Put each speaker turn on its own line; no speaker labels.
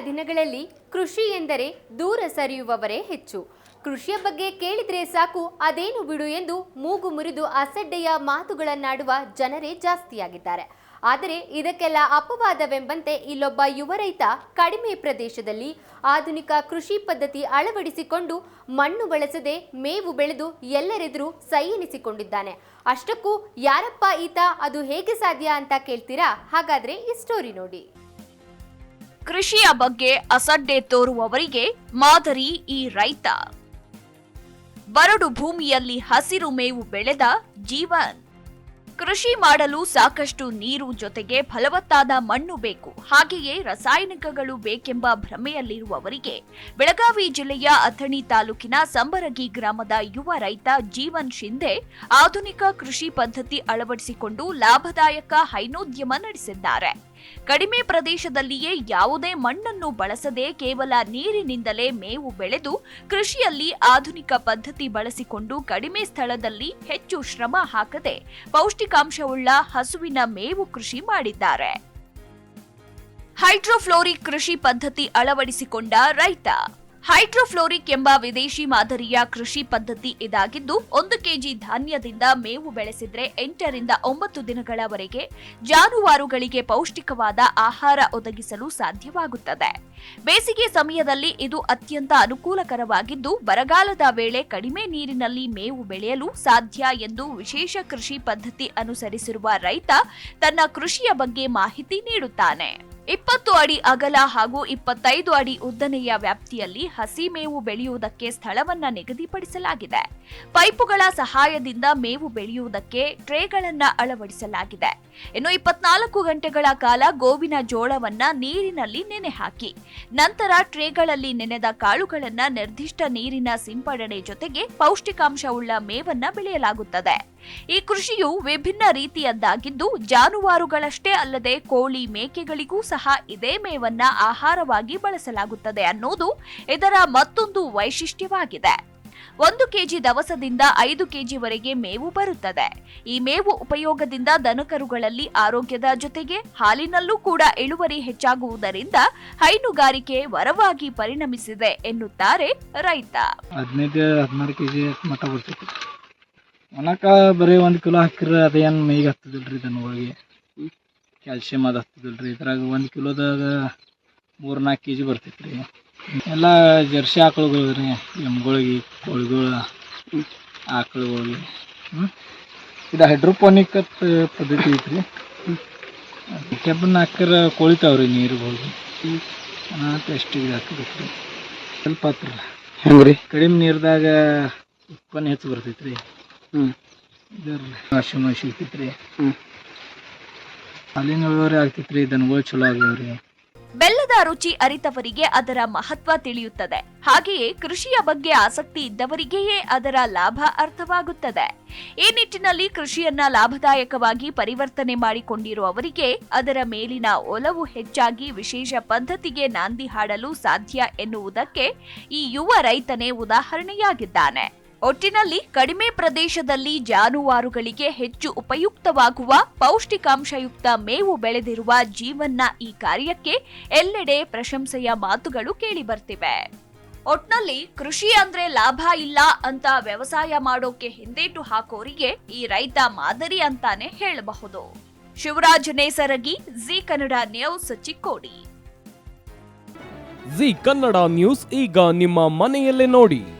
ದಿನಗಳಲ್ಲಿ ಕೃಷಿ ಎಂದರೆ ದೂರ ಸರಿಯುವವರೇ ಹೆಚ್ಚು. ಕೃಷಿಯ ಬಗ್ಗೆ ಕೇಳಿದ್ರೆ ಸಾಕು, ಅದೇನು ಬಿಡು ಎಂದು ಮೂಗು ಮುರಿದು ಅಸಡ್ಡೆಯ ಮಾತುಗಳನ್ನಾಡುವ ಜನರೇ ಜಾಸ್ತಿಯಾಗಿದ್ದಾರೆ. ಆದರೆ ಇದಕ್ಕೆಲ್ಲ ಅಪವಾದವೆಂಬಂತೆ ಇಲ್ಲೊಬ್ಬ ಯುವ ರೈತ ಕಡಿಮೆ ಪ್ರದೇಶದಲ್ಲಿ ಆಧುನಿಕ ಕೃಷಿ ಪದ್ಧತಿ ಅಳವಡಿಸಿಕೊಂಡು ಮಣ್ಣು ಬಳಸದೆ ಮೇವು ಬೆಳೆದು ಎಲ್ಲರೆದುರು ಸೈ ಎನಿಸಿಕೊಂಡಿದ್ದಾನೆ ಅಷ್ಟಕ್ಕೂ ಯಾರಪ್ಪ ಈತ, ಅದು ಹೇಗೆ ಸಾಧ್ಯ ಅಂತ ಕೇಳ್ತೀರಾ? ಹಾಗಾದ್ರೆ ಈ ಸ್ಟೋರಿ ನೋಡಿ.
ಕೃಷಿಯ ಬಗ್ಗೆ ಅಸಡ್ಡೆ ತೋರುವವರಿಗೆ ಮಾದರಿ ಈ ರೈತ. ಬರಡು ಭೂಮಿಯಲ್ಲಿ ಹಸಿರು ಮೇವು ಬೆಳೆದ ಜೀವನ್. ಕೃಷಿ ಮಾಡಲು ಸಾಕಷ್ಟು ನೀರು ಜೊತೆಗೆ ಫಲವತ್ತಾದ ಮಣ್ಣು ಬೇಕು, ಹಾಗೆಯೇ ರಾಸಾಯನಿಕಗಳು ಬೇಕೆಂಬ ಭ್ರಮೆಯಲ್ಲಿರುವವರಿಗೆ ಬೆಳಗಾವಿ ಜಿಲ್ಲೆಯ ಅಥಣಿ ತಾಲೂಕಿನ ಸಂಬರಗಿ ಗ್ರಾಮದ ಯುವ ರೈತ ಜೀವನ್ ಶಿಂಧೆ ಆಧುನಿಕ ಕೃಷಿ ಪದ್ಧತಿ ಅಳವಡಿಸಿಕೊಂಡು ಲಾಭದಾಯಕ ಹೈನೋದ್ಯಮ ನಡೆಸಿದ್ದಾರೆ. ಕಡಿಮೆ ಪ್ರದೇಶದಲ್ಲಿಯೇ ಯಾವುದೇ ಮಣ್ಣನ್ನು ಬಳಸದೆ ಕೇವಲ ನೀರಿನಿಂದಲೇ ಮೇವು ಬೆಳೆದು ಕೃಷಿಯಲ್ಲಿ ಆಧುನಿಕ ಪದ್ಧತಿ ಬಳಸಿಕೊಂಡು ಕಡಿಮೆ ಸ್ಥಳದಲ್ಲಿ ಹೆಚ್ಚು ಶ್ರಮ ಹಾಕದೆ ಪೌಷ್ಟಿಕಾಂಶವುಳ್ಳ ಹಸುವಿನ ಮೇವು ಕೃಷಿ ಮಾಡಿದ್ದಾರೆ. ಹೈಡ್ರೋಫ್ಲೋರಿಕ್ ಕೃಷಿ ಪದ್ಧತಿ ಅಳವಡಿಸಿಕೊಂಡ ರೈತ ಹೈಡ್ರೋಫ್ಲೋರಿಕ್ ಎಂಬ ವಿದೇಶಿ ಮಾದರಿಯ ಕೃಷಿ ಪದ್ಧತಿ ಇದಾಗಿದ್ದು, ಒಂದು ಕೆಜಿ ಧಾನ್ಯದಿಂದ ಮೇವು ಬೆಳೆಸಿದ್ರೆ ಎಂಟರಿಂದ ಒಂಬತ್ತು ದಿನಗಳವರೆಗೆ ಜಾನುವಾರುಗಳಿಗೆ ಪೌಷ್ಟಿಕವಾದ ಆಹಾರ ಒದಗಿಸಲು ಸಾಧ್ಯವಾಗುತ್ತದೆ. ಬೇಸಿಗೆ ಸಮಯದಲ್ಲಿ ಇದು ಅತ್ಯಂತ ಅನುಕೂಲಕರವಾಗಿದ್ದು, ಬರಗಾಲದ ವೇಳೆ ಕಡಿಮೆ ನೀರಿನಲ್ಲಿ ಮೇವು ಬೆಳೆಯಲು ಸಾಧ್ಯ ಎಂದು ವಿಶೇಷ ಕೃಷಿ ಪದ್ಧತಿ ಅನುಸರಿಸಿರುವ ರೈತ ತನ್ನ ಕೃಷಿಯ ಬಗ್ಗೆ ಮಾಹಿತಿ ನೀಡುತ್ತಾನೆ. ಇಪ್ಪತ್ತು ಅಡಿ ಅಗಲ ಹಾಗೂ ಇಪ್ಪತ್ತೈದು ಅಡಿ ಉದ್ದನೆಯ ವ್ಯಾಪ್ತಿಯಲ್ಲಿ ಹಸಿ ಮೇವು ಬೆಳೆಯುವುದಕ್ಕೆ ಸ್ಥಳವನ್ನ ನಿಗದಿಪಡಿಸಲಾಗಿದೆ. ಪೈಪುಗಳ ಸಹಾಯದಿಂದ ಮೇವು ಬೆಳೆಯುವುದಕ್ಕೆ ಟ್ರೇಗಳನ್ನ ಅಳವಡಿಸಲಾಗಿದೆ. ಇನ್ನು ಇಪ್ಪತ್ನಾಲ್ಕು ಗಂಟೆಗಳ ಕಾಲ ಗೋವಿನ ಜೋಳವನ್ನ ನೀರಿನಲ್ಲಿ ನೆನೆ ಹಾಕಿ, ನಂತರ ಟ್ರೇಗಳಲ್ಲಿ ನೆನೆದ ಕಾಳುಗಳನ್ನ ನಿರ್ದಿಷ್ಟ ನೀರಿನ ಸಿಂಪಡಣೆ ಜೊತೆಗೆ ಪೌಷ್ಟಿಕಾಂಶವುಳ್ಳ ಮೇವನ್ನ ಬೆಳೆಯಲಾಗುತ್ತದೆ. ಈ ಕೃಷಿಯು ವಿಭಿನ್ನ ರೀತಿಯದ್ದಾಗಿದ್ದು, ಜಾನುವಾರುಗಳಷ್ಟೇ ಅಲ್ಲದೆ ಕೋಳಿ ಮೇಕೆಗಳಿಗೂ ಸಹ ಇದೇ ಮೇವನ್ನ ಆಹಾರವಾಗಿ ಬಳಸಲಾಗುತ್ತದೆ ಅನ್ನೋದು ಇದರ ಮತ್ತೊಂದು ವೈಶಿಷ್ಟ್ಯವಾಗಿದೆ. ಒಂದು ಕೆಜಿ ದವಸದಿಂದ ಐದು ಕೆಜಿವರೆಗೆ ಮೇವು ಬರುತ್ತದೆ. ಈ ಮೇವು ಉಪಯೋಗದಿಂದ ದನಕರುಗಳಲ್ಲಿ ಆರೋಗ್ಯದ ಜೊತೆಗೆ ಹಾಲಿನಲ್ಲೂ ಕೂಡ ಇಳುವರಿ ಹೆಚ್ಚಾಗುವುದರಿಂದ ಹೈನುಗಾರಿಕೆ ವರವಾಗಿ ಪರಿಣಮಿಸಿದೆ ಎನ್ನುತ್ತಾರೆ ರೈತ.
ಹದಿನೈದು, ಹದಿನಾರು ಕೆಜಿ ಬರ್ತೈತಿ. ಒಣಕ ಬರೀ ಒಂದು ಕಿಲೋ ಹಾಕಿರ ಅದೇನು ಮೈಗೆ ಹತ್ತದಿಲ್ರಿ ದನಗಳಿಗೆ? ಕ್ಯಾಲ್ಸಿಯಮ್ ಅದು ಹತ್ತದಿಲ್ಲ ರೀ ಇದ್ರಾಗ ಒಂದು ಕಿಲೋದಾಗ ಮೂರು ನಾಲ್ಕು ಕೆ ಜಿ ಬರ್ತೈತೆ ರೀ ಎಲ್ಲ ಜರ್ಸಿ ಆಕಳುಗಳು ರೀ ಎಮ್ಗಳಿಗೆ ಕೋಳಿಗಳು ಆಕಳುಗಳಿಗೆ ಹ್ಞೂ ಇದು ಹೈಡ್ರೋಪೋನಿಕ್ ಪದ್ಧತಿ ಐತ್ರಿ. ಕೆಬ್ಬನ್ನ ಹಾಕಿರ ಕೊಳಿತಾವ ರೀ ನೀರು ಹೋಗಿ ಟೆಸ್ಟಿಗೆ ಹಾಕಬೇಕು ರೀ ಸ್ವಲ್ಪ ಹತ್ರ.
ಹೆಂಗೆ ರೀ
ಕಡಿಮೆ ನೀರ್ದಾಗ ಉತ್ಪನ್ನ ಹೆಚ್ಚು ಬರ್ತೈತೆ ರೀ
ಹ್ಞೂ
ಇದರ ವಾಶಿಮ ಸಿಗ್ತೈತೆ ರೀ
ಹ್ಞೂ
ಬೆಲ್ಲದ ರುಚಿ ಅರಿತವರಿಗೆ ಅದರ ಮಹತ್ವ ತಿಳಿಯುತ್ತದೆ. ಹಾಗೆಯೇ ಕೃಷಿಯ ಬಗ್ಗೆ ಆಸಕ್ತಿ ಇದ್ದವರಿಗೆಯೇ ಅದರ ಲಾಭ ಅರ್ಥವಾಗುತ್ತದೆ. ಈ ನಿಟ್ಟಿನಲ್ಲಿ ಕೃಷಿಯನ್ನ ಲಾಭದಾಯಕವಾಗಿ ಪರಿವರ್ತನೆ ಮಾಡಿಕೊಂಡಿರುವವರಿಗೆ ಅದರ ಮೇಲಿನ ಒಲವು ಹೆಚ್ಚಾಗಿ ವಿಶೇಷ ಪದ್ಧತಿಗೆ ನಾಂದಿ ಹಾಡಲು ಸಾಧ್ಯ ಎನ್ನುವುದಕ್ಕೆ ಈ ಯುವ ರೈತನೇ ಉದಾಹರಣೆಯಾಗಿದ್ದಾನೆ. ಒಟ್ಟಿನಲ್ಲಿ ಕಡಿಮೆ ಪ್ರದೇಶದಲ್ಲಿ ಜಾನುವಾರುಗಳಿಗೆ ಹೆಚ್ಚು ಉಪಯುಕ್ತವಾಗುವ ಪೌಷ್ಟಿಕಾಂಶಯುಕ್ತ ಮೇವು ಬೆಳೆದಿರುವ ಜೀವನ್ನ ಈ ಕಾರ್ಯಕ್ಕೆ ಎಲ್ಲೆಡೆ ಪ್ರಶಂಸೆಯ ಮಾತುಗಳು ಕೇಳಿಬರ್ತಿವೆ. ಒಟ್ನಲ್ಲಿ ಕೃಷಿ ಅಂದ್ರೆ ಲಾಭ ಇಲ್ಲ ಅಂತ ವ್ಯವಸಾಯ ಮಾಡೋಕೆ ಹಿಂದೇಟು ಹಾಕೋರಿಗೆ ಈ ರೈತ ಮಾದರಿ ಅಂತಾನೆ ಹೇಳಬಹುದು. Shivraj Nesaragi, G Kannada news Chikkodi.
G Kannada news ಈಗ ನಿಮ್ಮ ಮನೆಯಲ್ಲೇ ನೋಡಿ.